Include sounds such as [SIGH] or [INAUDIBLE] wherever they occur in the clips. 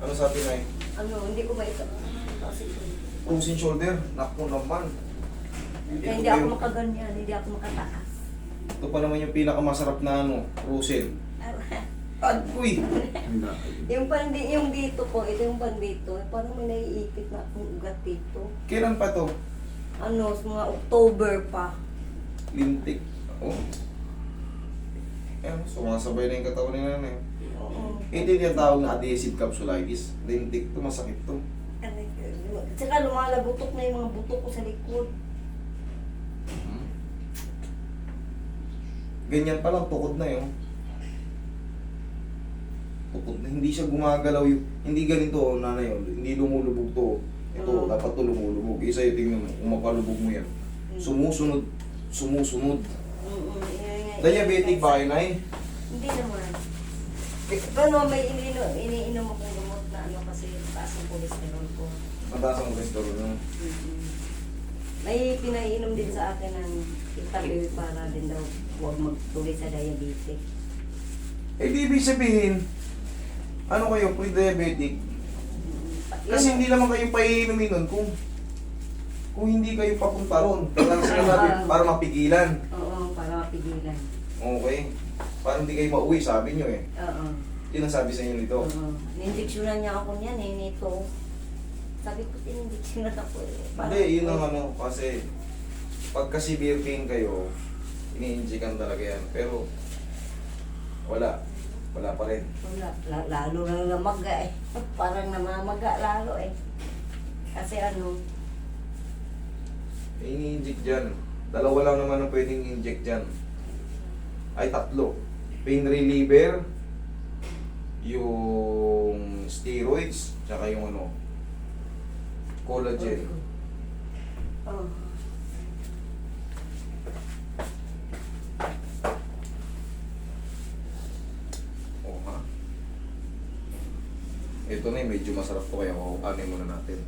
Ano sabi na eh? Ano, hindi ko maito. Kasi, Frozen shoulder. Naku naman. kaya hindi ako makaganyan, hindi ako makataas. Ito pa naman yung pinakamasarap na ano, frozen. [LAUGHS] Agoy! yung pandi, yung dito ko, ito yung pan dito, eh, parang may naiipit na akong ugat dito. Kailan pa to? Ano, sa mga October pa. Lintik. Oh. Ayan, sumasabay na yung katawan ni nanay. Oo. Hindi yung tawag na adhesive capsulitis. Lintik to, masakit to. Aray, Tsaka lumalabutok na yung mga buto ko sa likod. Hmm. Ganyan pa lang, tukod na yun. Tukod na, hindi siya gumagalaw yung, hindi ganito, oh, nanay, oh. hindi lumulubog to. Ito, Oo. dapat to lumulubog. Isa yung tingnan mo, kung mapalubog mo yan. Sumusunod, sumusunod. Mm-mm, yun nga- Diabetic ba kayo, nay? Hindi naman. Pero may iniinom, iniinom akong gamot na ano kasi taas ang cholesterol ko. Mataas ang cholesterol no? Mm-mm. May pinainom din sa akin ng itabil para din daw huwag magtuloy sa diabetic. Eh, di ibig sabihin, ano kayo, pre-diabetic? Mm, Kasi hindi naman kayo paiinumin nun kung kung hindi kayo papunta ron. Kaya sila natin para mapigilan. Oo, para mapigilan. Okay. Para hindi kayo mauwi, sabi nyo eh. Oo. Yun ang sabi sa inyo nito. Oo. Ninjeksyonan niya ako niyan eh, nito. Sabi ko, tininjeksyonan ako eh. Hindi, yun ang ano, kasi pagka severe pain kayo, ini-injekan talaga yan. Pero, wala. Wala pa rin. Wala, la- lalo lang namaga eh. [LAUGHS] Parang namamaga lalo eh. Kasi ano, Ini-inject dyan. Dalawa lang naman ang pwedeng inject dyan. Ay, tatlo. Pain reliever, yung steroids, tsaka yung ano, collagen. oh. Oh, ha? Ito na eh, medyo masarap to kaya oh, ano muna natin.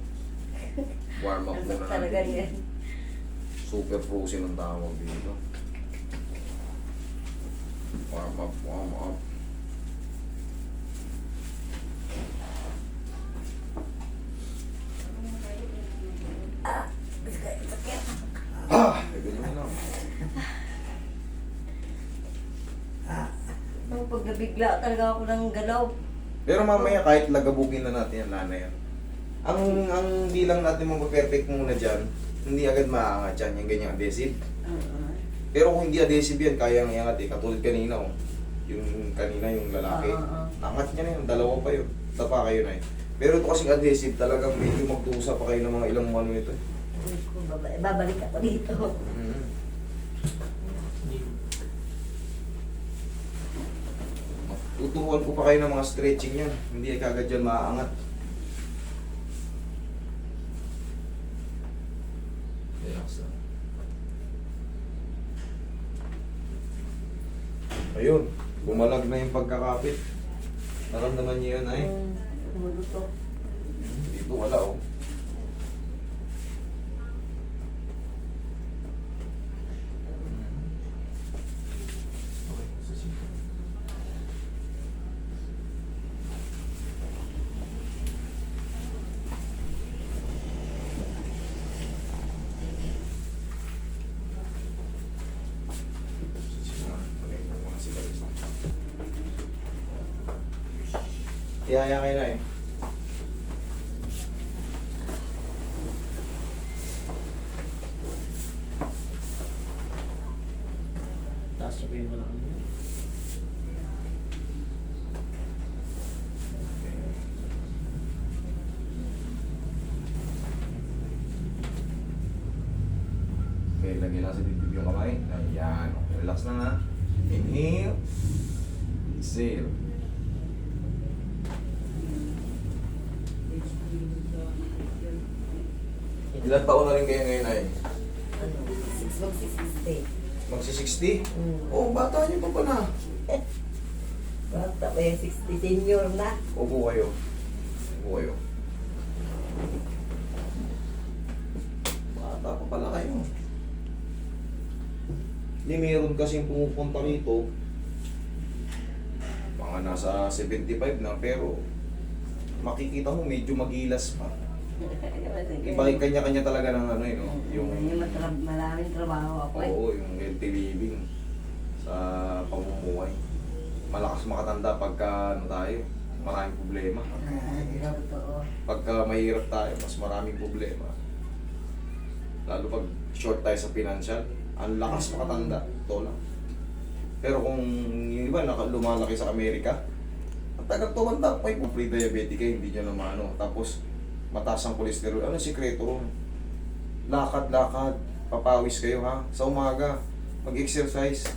Warm up [LAUGHS] muna natin. Super frozen ang tawag dito. Warm up, warm up. Ah, ganyan lang. Ano, pag nabigla talaga ako ng galaw. Pero mamaya kahit lagabugin na natin yan, lana yan. Ang ang hindi lang natin mag-perfect muna dyan, hindi agad maangat yan, yung ganyang adhesive. Oo. Pero kung hindi adhesive yan, kaya nga iangat eh. Katulad kanina, oh. yung kanina yung lalaki. Oo, oo. Angat niya na yun, dalawa pa yun. Tapa kayo na eh. Pero ito kasing adhesive, talagang medyo magdusa pa kayo ng mga ilang ano nito. eh. Baba- Babalik ako dito. Mm. Tuturuan ko pa kayo ng mga stretching yan. Hindi kagad yan maaangat. Relax lang. Ayun, bumalag na yung pagkakapit. Naramdaman niyo yun ay? Mm, Tumuduto. Dito wala oh. Ihaya kayo na eh. Taas sabihin mo lang. Okay, lagyan lang sa dibdib yung kamay. Ayan. Relax lang ha. Inhale. Exhale. Ilan taon na rin kayo ngayon ay? Six mag six stay. Magsi-60? Mm. Oh, bata niyo pa pala. [LAUGHS] Bata pa yung 60 senior na. Upo kayo. Upo kayo. Bata pa pala kayo. Hindi, meron kasing pumupunta rito. Mga nasa 75 na, pero makikita mo medyo magilas pa. [LAUGHS] Iba yung kanya-kanya talaga ng ano yun, no? Yung, yung matrab, maraming trabaho ako eh. Oo, yung healthy living sa pamumuhay. Malakas makatanda pagka ano tayo, maraming problema. Ah, Totoo. Pagka mahirap tayo, mas maraming problema. Lalo pag short tayo sa financial, ang lakas makatanda. Ito lang. Pero kung yung iba lumalaki sa Amerika, ang tagal tumanda pa yung pre-diabetic ka, hindi niya naman ano. Tapos, mataas ang kolesterol. Ano sikreto ron? Lakad-lakad, papawis kayo ha. Sa umaga, mag-exercise.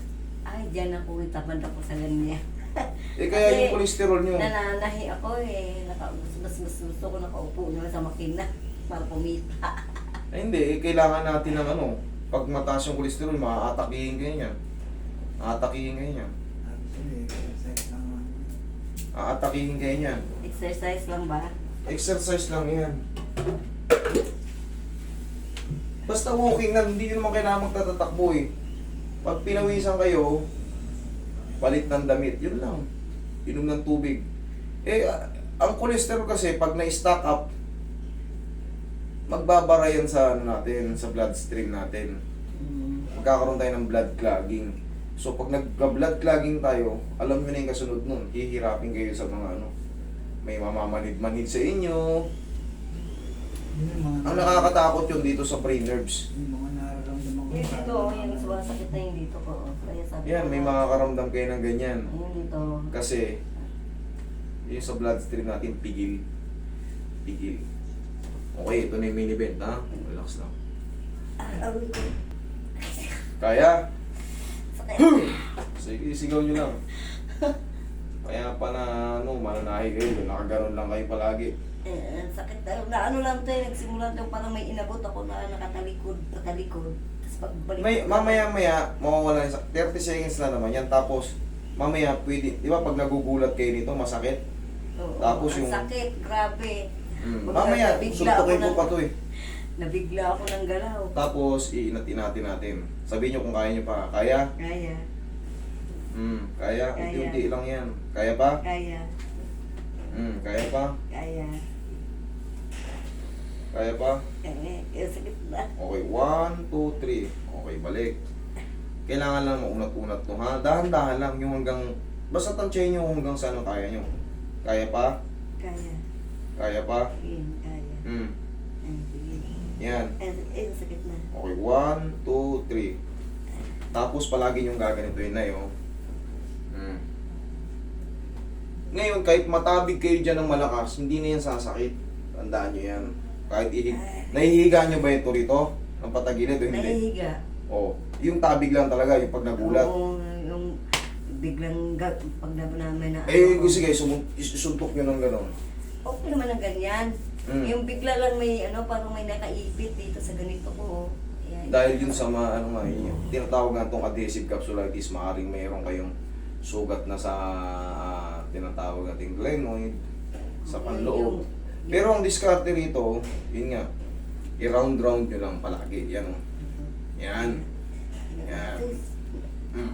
Ay, dyan ako, tamad ako sa ganyan. [LAUGHS] Eh kaya Kasi yung kolesterol nyo, Nananahi ako eh. Naka, mas, mas, gusto ko nakaupo na sa makina [LAUGHS] para kumita. [LAUGHS] eh, hindi, eh, kailangan natin ng ano, pag mataas yung kolesterol, maaatakihin kayo niyan. Aatakihin kayo niyan. Actually, exercise lang naman. Aatakihin kayo niyan. Exercise lang ba? Exercise lang yan. Basta walking lang, hindi naman kailangan magtatatakbo eh. Pag pinawisan kayo, palit ng damit, yun lang. Inom ng tubig. Eh, ang cholesterol kasi, pag na-stack up, magbabara yan sa, ano natin, sa bloodstream natin. Mm. Magkakaroon tayo ng blood clogging. So, pag nagka-blood clogging tayo, alam nyo na yung kasunod nun. Hihirapin kayo sa mga ano, may mamamanid-manid sa inyo, Yun yung mga ang nakakatakot yun dito sa brain nerves. Yung mga nararamdaman ko. Yung dito, yung sumasakit na yung dito ko. oh. Kaya sabi Yan, ko, may mga karamdam kayo ng ganyan. Ayun dito. Kasi, yung sa bloodstream natin, pigil. Pigil. Okay, ito na yung mini bend, ha? Relax lang. Kaya? Sakit. Sige, sigaw nyo lang. Kaya pa na, ano, mananahi kayo. Nakaganon lang kayo palagi. Eh, ang sakit na, na ano lang tayo, nagsimula lang parang may inabot ako na nakatalikod, nakalikod. Tapos pagbalik May, mamaya-maya, mawawala sa 30 seconds na naman yan. Tapos, mamaya, pwede, di ba pag nagugulat kayo nito, masakit? Oo, tapos ang yung- sakit, grabe. Bigla- Mamaya, nabigla suntukin ako ko pa to eh. Nabigla ako ng galaw. Tapos, iinat-inatin natin. Sabihin nyo kung kaya nyo pa. Kaya? Kaya, Hmm, kaya. Kaya. Unti-unti lang yan. Kaya pa? kaya, Hmm, kaya pa? kaya. Kaya pa? Kaya sakit na. Okay, one, two, three. Okay, balik. Kailangan lang maunat-unat to ha. Dahan-dahan lang yung hanggang... Basta tansyahin nyo hanggang saan kaya nyo. Kaya pa? Kaya. Kaya pa? Kaya. Hmm. Yan. Eh, eh, sakit na. Okay, one, two, three. Tapos palagi yung gaganituin na yun. Hmm. Ngayon, kahit matabig kayo dyan ng malakas, hindi na yan sasakit. Tandaan nyo yan. Kahit ihig... Nahihiga nyo ba ito rito? Ang patagilid o hindi? Nahihiga. Oo. Yung tabig lang talaga, yung pag nagulat. Oo, yung biglang ga- pag na namin na Eh, ano, sige, sumun- isuntok nyo ng gano'n. Okay naman ang ganyan. Mm. Yung bigla lang may ano, parang may nakaipit dito sa ganito ko. oh. Ayan. Dahil yun sa mga, ano nga, yung tinatawag nga itong adhesive capsulitis, maaaring mayroon kayong sugat na sa ah, tinatawag nating glenoid, sa panloob. Yung- Pero ang diskarte rito, yun nga, i-round-round nyo lang palagi. Yan. oh. Yan. Yan. Mm.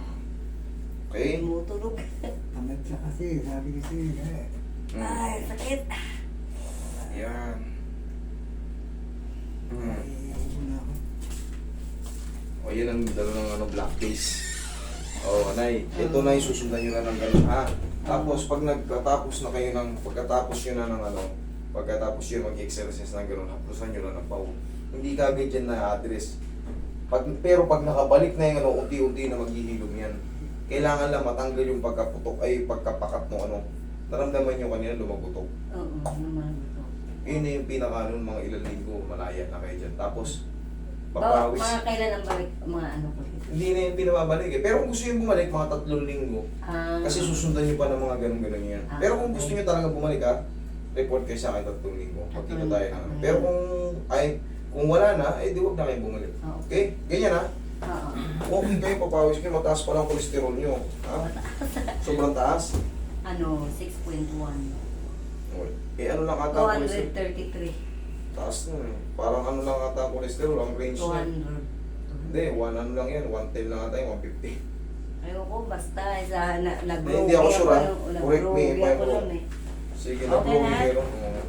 Okay? Tumutunog. Tamad siya kasi, sabi kasi, eh, Mm. Ay, sakit. Yan. Mm. ako. O yan ang dalo ng ano, black case. O, anay, ito na yung susundan nyo na ng ganun, ha? Tapos, pag nagkatapos na kayo ng, pagkatapos nyo na ng ano, pagkatapos nyo mag-exercise na ganun, haplusan nyo na ng pau. Hindi kagad yan na address. Pag, pero pag nakabalik na yung ano, unti-unti na maghihilom yan. Kailangan lang matanggal yung pagkaputok, ay pagkapakat ng ano. Naramdaman nyo kanina lumagutok. Oo, naman. Yun na yung pinaka ano, mga ilang linggo, malaya na kayo dyan. Tapos, Ba, papawis. mga kailan ang balik, mga ano ko dito. Hindi na yung pinababalik eh. Pero kung gusto nyo bumalik, mga tatlong linggo. Ah, Kasi susundan nyo pa ng mga ganun-ganun yan. Ah, Pero kung okay. gusto nyo talaga bumalik ha, report kayo sa akin tatlong linggo. Magkita Tatlong- tayo na. Pero kung ay kung wala na, eh di wag na kayo bumalik. Oo. Okay? Ganyan ha. Oo. Okay kayo, papawis kayo, mataas pa lang kolesterol nyo. Ha? Sobrang taas. Ano, 6.1. Okay. Eh ano lang ata ang kolesterol? 233. Taas nun eh. Parang ano lang ata ang kolesterol, ang range niya. 200. Hindi, 1 ano lang yan, 110 lang ata yung 150. Ayoko, basta sa na, nag-grow hindi ako sure, ah. Correct me if nag-grow I'm ako wrong. eh. Sige na Okay bro, na? meron. Oo.